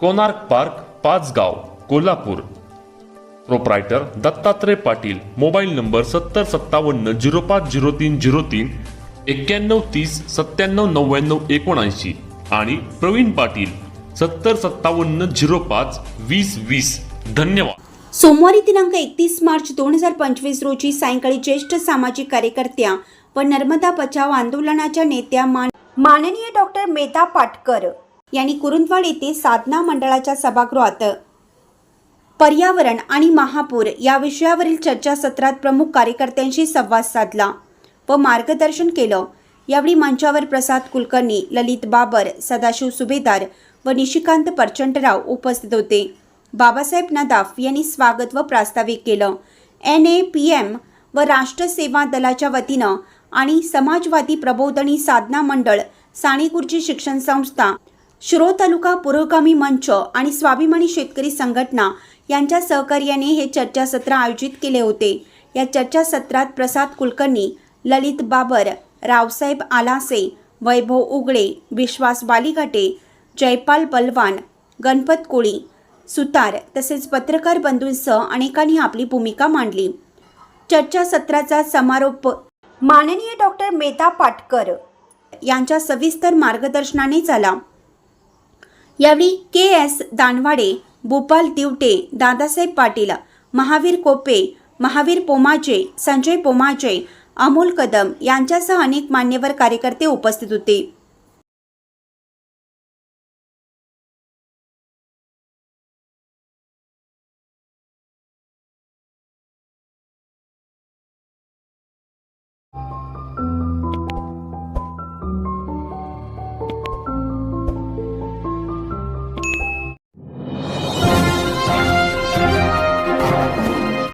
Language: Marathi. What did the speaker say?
Konark park Pachgaon Kolhapur. Proprietor Dattatray Patil mobile number सत्तर सत्तावन्न झिरो पाच झिरो तीन झिरो तीन एक्क्याण्णव तीस सत्त्याण्णव नव्याण्णव एकोणऐंशी आणि प्रवीण पाटील सत्तर सत्तावन्न झिरो पाच वीस वीस. धन्यवाद. सोमवारी दिनांक एकतीस मार्च दोन हजार पंचवीस रोजी सायंकाळी ज्येष्ठ सामाजिक कार्यकर्त्या व नर्मदा बचाव आंदोलनाच्या नेत्या मान माननीय डॉक्टर मेधा पाटकर यांनी कुरुंदवाड येथे साधना मंडळाच्या सभागृहात पर्यावरण आणि महापूर या विषयावरील चर्चासत्रात प्रमुख कार्यकर्त्यांशी संवाद साधला व मार्गदर्शन केलं. यावेळी मंचावर प्रसाद कुलकर्णी ललित बाबर सदाशिव सुभेदार व निशिकांत परचंडराव उपस्थित होते. बाबासाहेब नदाफ यांनी स्वागत व प्रास्ताविक केलं. एन ए पी एम व राष्ट्र सेवा दलाच्या वतीनं आणि समाजवादी प्रबोधनी साधना मंडळ साणी शिक्षण संस्था शिरो तालुका पुरोगामी मंच आणि स्वाभिमानी शेतकरी संघटना यांच्या सहकार्याने हे चर्चासत्र आयोजित केले होते. या चर्चासत्रात प्रसाद कुलकर्णी ललित बाबर रावसाहेब आलासे वैभव उगळे विश्वास बालिघाटे जयपाल बलवान गणपत कोळी सुतार तसेच पत्रकार बंधूंसह अनेकांनी आपली भूमिका मांडली. चर्चासत्राचा समारोप माननीय डॉक्टर मेधा पाटकर यांच्या सविस्तर मार्गदर्शनाने झाला. यावेळी के एस दानवाडे भूपाल दिवटे दादासाहेब पाटील महावीर कोपे महावीर पोमाजे संजय पोमाजे अमोल कदम यांच्यासह अनेक मान्यवर कार्यकर्ते उपस्थित होते.